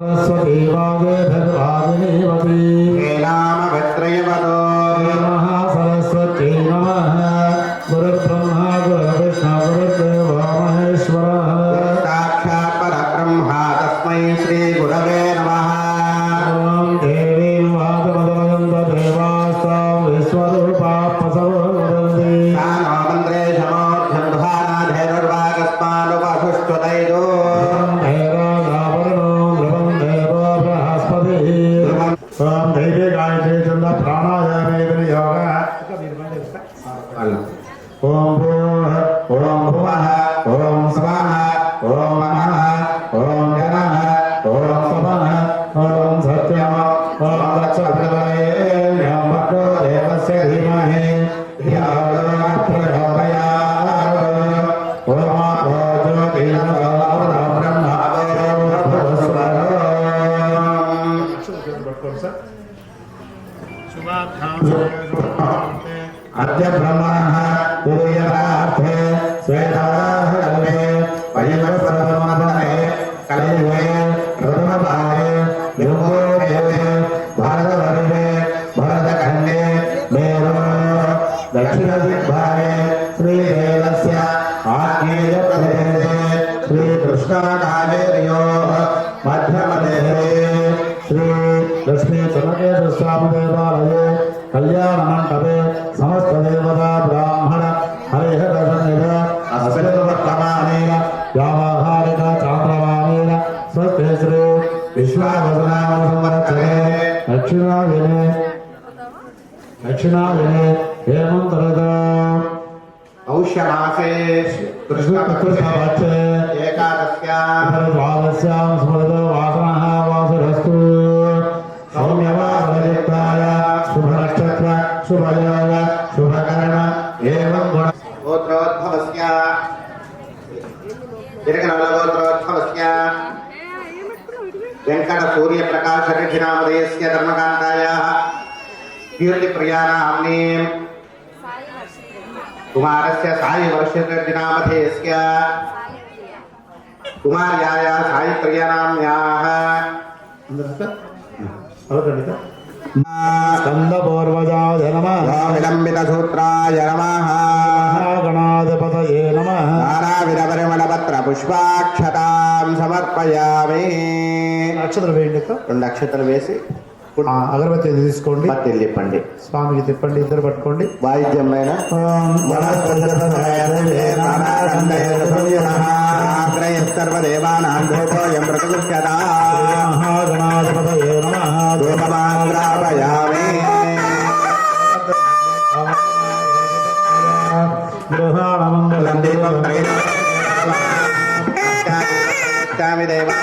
सरस्वती वागे भगवादिनीवती नामभद्रयवदो नमः सरस्वती अद्य ब्रह्मणः पूयरार्थे श्वेताहरवे वयवस्त्रमदने कलियुगे प्रथमभागे युगोदेवे भारतवर्षे भरतखण्डे, मेरो दक्षिणदिग्भागे श्रीदेवस्य आग्नेयप्रदेशे श्रीकृष्णाकालेर्योः मध्यमदेशे श्री लक्ष्मी चन्द्रकेश स्वामी देवालये कल्याण मंडपे समस्त देवता ब्राह्मण हरिः दशनिध अस्मिन् व्यावहारिक चान्द्रमानेन स्वस्ति श्री विश्वावसनाम संवत्सरे दक्षिणाविने दक्षिणाविने हेमन्तरद पौष्यमासे कृष्णपक्षे एकादश्याम् द्वादश्यां स्मृत शुभयोग शुभकर्ण एवं गुण। गोत्रोद्भवस्य। तिरकनलगोत्रोद्भवस्य। वेङ्कटसूर्यप्रकाशरिधिनामधेयस्य धर्मकान्तायाः कीर्तिप्रियानाम्नीं कुमारस्य सायिवर्षदिनामधेयस्य कुमार्याया सायिप्रियानाम्याः स्कन्दपूर्वजाय नमः विलम्बितसूत्राय नमः गणाधिपतये नमः నానావిధపరిమళపత్ర పుష్పాక్షతాం సమర్పయామి నక్షత్రం వేయండి అక్క. రెండు అక్షతలు వేసి ఆ, అగరబత్తి తీసుకోండి పత్తి తిప్పండి స్వామికి తిప్పండి ఇద్దరు పట్టుకోండి వాయిద్యమైన సర్వదేవానాం Friday.